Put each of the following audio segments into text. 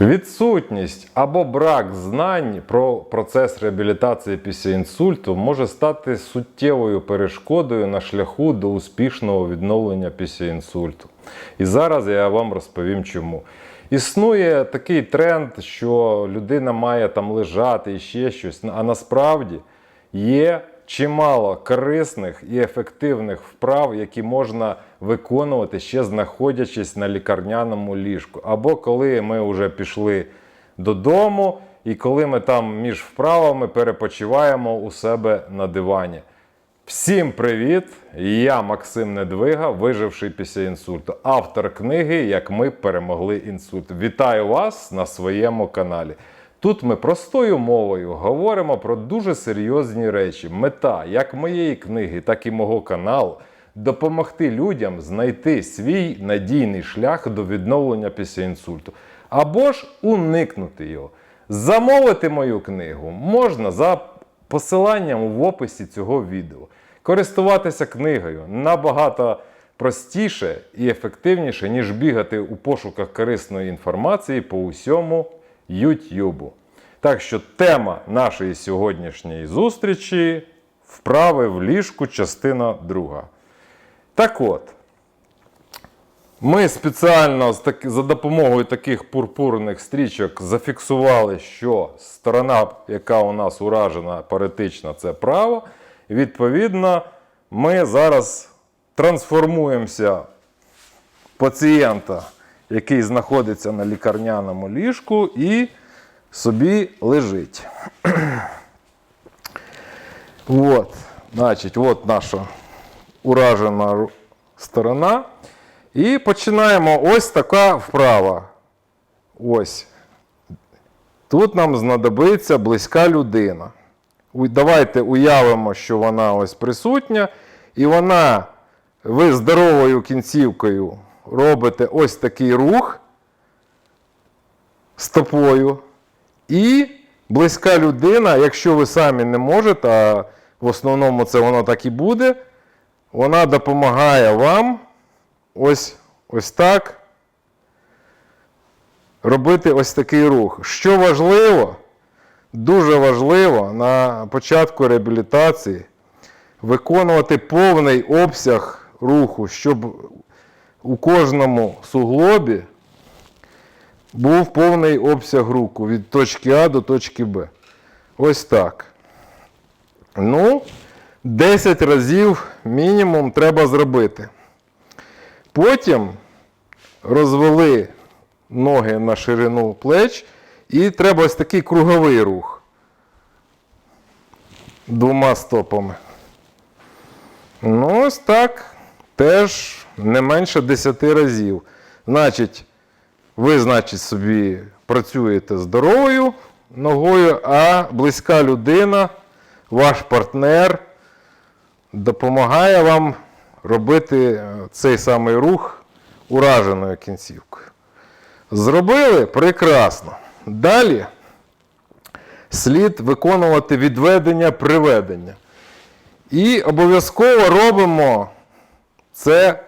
Відсутність або брак знань про процес реабілітації після інсульту може стати суттєвою перешкодою на шляху до успішного відновлення після інсульту. І зараз я вам розповім чому. Існує такий тренд, що людина має там лежати і ще щось, а насправді є чимало корисних і ефективних вправ, які можна виконувати ще знаходячись на лікарняному ліжку. Або коли ми вже пішли додому, і коли ми там між вправами перепочиваємо у себе на дивані. Всім привіт! Я Максим Недвига, виживший після інсульту, автор книги Як ми перемогли інсульт. Вітаю вас на своєму каналі. Тут ми простою мовою говоримо про дуже серйозні речі. Мета як моєї книги, так і мого каналу допомогти людям знайти свій надійний шлях до відновлення після інсульту або ж уникнути його. Замовити мою книгу можна за посиланням в описі цього відео. Користуватися книгою набагато простіше і ефективніше, ніж бігати у пошуках корисної інформації по усьому YouTube. Так що тема нашої сьогоднішньої зустрічі вправи в ліжку, частина друга. Так от, ми спеціально за допомогою таких пурпурних стрічок зафіксували, що сторона, яка у нас уражена паретична, це право. Відповідно, ми зараз трансформуємося пацієнта, який знаходиться на лікарняному ліжку і собі лежить. От, значить, от наша уражена сторона. І починаємо ось така вправа. Ось. Тут нам знадобиться близька людина. Давайте уявимо, що вона ось присутня, і вона, ви здоровою кінцівкою робите ось такий рух стопою. І близька людина, якщо ви самі не можете, а в основному це воно так і буде, вона допомагає вам ось, ось так робити ось такий рух. Що важливо, дуже важливо на початку реабілітації виконувати повний обсяг руху, щоб у кожному суглобі був повний обсяг руху від точки А до точки Б. Ось так. Ну, 10 разів мінімум треба зробити. Потім розвели ноги на ширину плеч, і треба ось такий круговий рух двома стопами. Ну, ось так. Теж не менше 10 разів. Значить, ви, значить, собі працюєте здоровою ногою, а близька людина, ваш партнер, допомагає вам робити е, цей самий рух ураженою кінцівкою. Зробили прекрасно. Далі слід виконувати відведення приведення. І обов'язково робимо це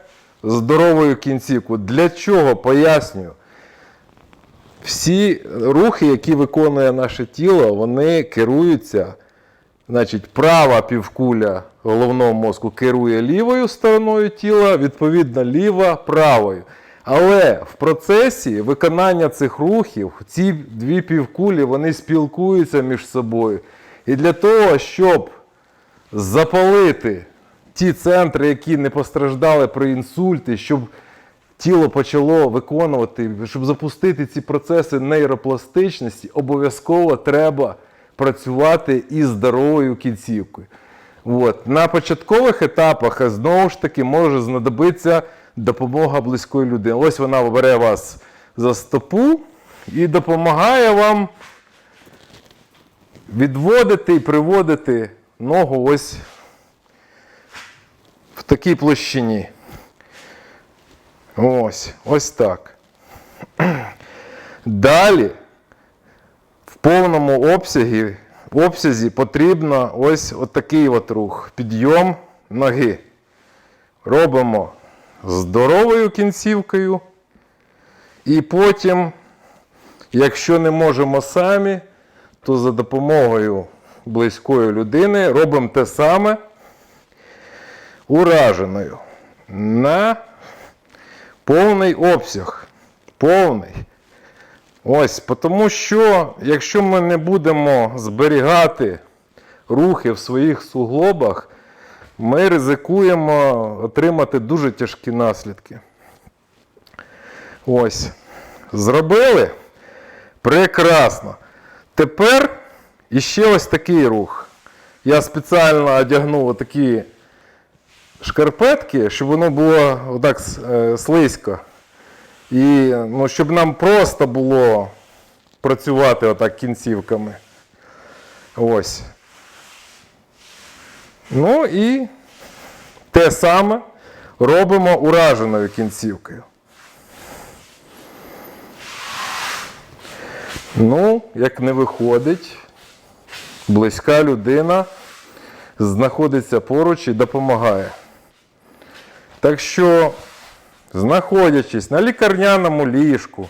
здоровою кінцівкою. Для чого пояснюю? Всі рухи, які виконує наше тіло, вони керуються. Значить, права півкуля головного мозку керує лівою стороною тіла, відповідно, ліва правою. Але в процесі виконання цих рухів ці дві півкулі вони спілкуються між собою. І для того, щоб запалити ті центри, які не постраждали при інсульті, щоб тіло почало виконувати, щоб запустити ці процеси нейропластичності, обов'язково треба працювати із здоровою кінцівкою. От. На початкових етапах знову ж таки може знадобитися допомога близької людини. Ось вона бере вас за стопу і допомагає вам відводити і приводити ногу ось в такій площині. Ось, ось так. Далі в повному обсязі, обсязі потрібно ось отакий от рух. Підйом ноги. Робимо здоровою кінцівкою. І потім Якщо не можемо самі, то за допомогою близької людини робимо те саме ураженою на повний обсяг. Повний. Ось, тому що якщо ми не будемо зберігати рухи в своїх суглобах, ми ризикуємо отримати дуже тяжкі наслідки. Ось. Зробили? Прекрасно. Тепер іще ось такий рух. Я спеціально одягнув такі шкарпетки, щоб воно було отак е, слизько. І ну, щоб нам просто було працювати отак кінцівками. Ось. Ну і те саме робимо ураженою кінцівкою. Ну, як не виходить, близька людина знаходиться поруч і допомагає. Так що, знаходячись на лікарняному ліжку,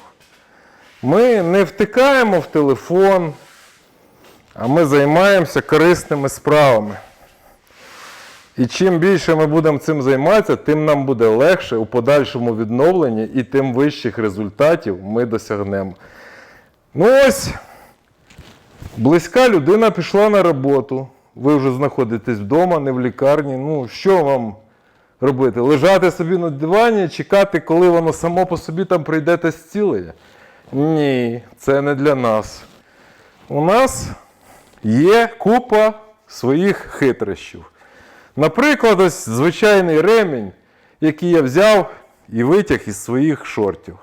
ми не втикаємо в телефон, а ми займаємося корисними справами. І чим більше ми будемо цим займатися, тим нам буде легше у подальшому відновленні і тим вищих результатів ми досягнемо. Ну ось, близька людина пішла на роботу. Ви вже знаходитесь вдома, не в лікарні. Ну, що вам робити? Лежати собі на дивані, чекати, коли воно само по собі там прийде те зцілення? Ні, це не для нас. У нас є купа своїх хитрощів. Наприклад, ось звичайний ремінь, який я взяв і витяг із своїх шортів.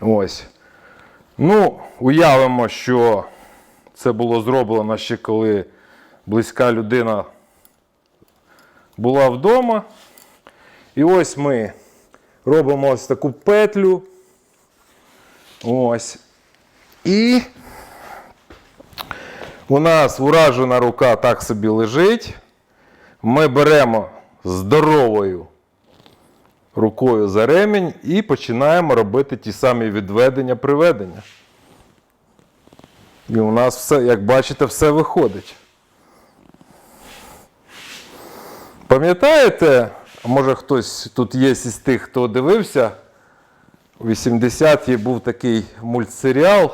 Ось. Ну, уявимо, що це було зроблено ще коли близька людина була вдома. І ось ми робимо ось таку петлю. Ось. І у нас уражена рука так собі лежить. Ми беремо здоровою рукою за ремінь і починаємо робити ті самі відведення, приведення. І у нас все, як бачите, все виходить. Пам'ятаєте, може хтось тут є із тих, хто дивився, у 80-ті був такий мультсеріал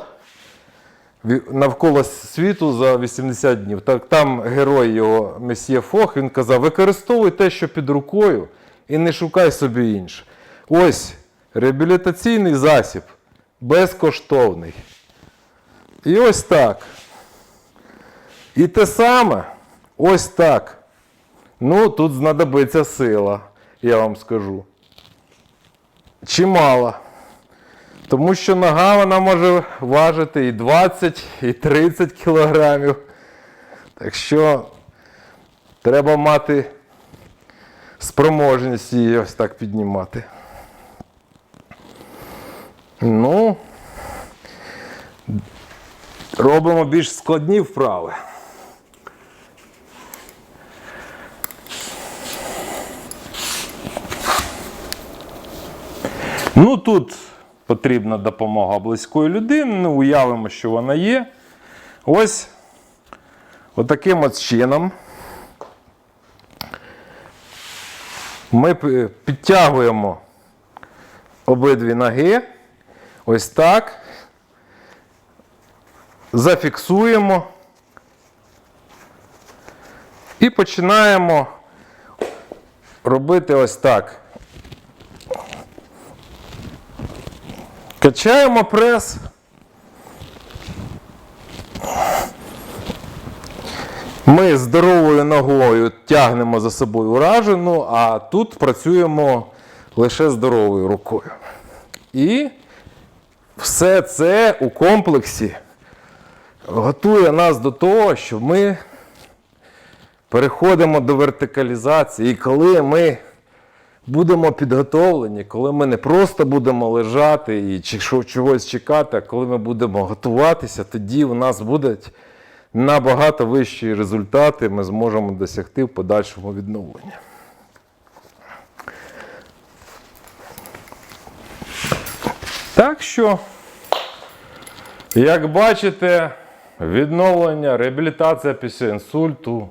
Навколо світу за 80 днів. Так, там герой його Месьє Фох, він казав, використовуй те, що під рукою, і не шукай собі інше. Ось реабілітаційний засіб, безкоштовний. І ось так. І те саме, ось так. Ну, тут знадобиться сила, я вам скажу. Чимало. Тому що нога вона може важити і 20, і 30 кілограмів. Так що треба мати спроможність її ось так піднімати. Ну, робимо більш складні вправи. Ну тут потрібна допомога близької людини. Ну, уявимо, що вона є. Ось отаким от чином. Ми підтягуємо обидві ноги. Ось так. Зафіксуємо. І починаємо робити ось так. Качаємо прес. Ми здоровою ногою тягнемо за собою уражену, а тут працюємо лише здоровою рукою. І все це у комплексі готує нас до того, що ми переходимо до вертикалізації. І коли ми будемо підготовлені, коли ми не просто будемо лежати і що- чогось чекати, а коли ми будемо готуватися, тоді у нас будуть набагато вищі результати, ми зможемо досягти в подальшому відновленні. Так що Як бачите, відновлення, реабілітація після інсульту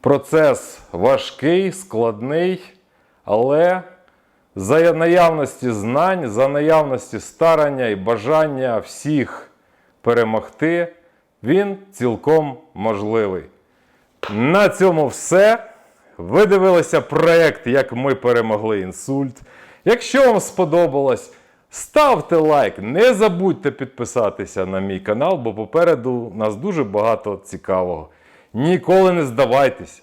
процес важкий, складний, але за наявності знань, за наявності старання і бажання всіх перемогти, він цілком можливий. На цьому все. Ви дивилися проект, як ми перемогли інсульт. Якщо вам сподобалось, ставте лайк, не забудьте підписатися на мій канал, бо попереду нас дуже багато цікавого. Ніколи не здавайтеся.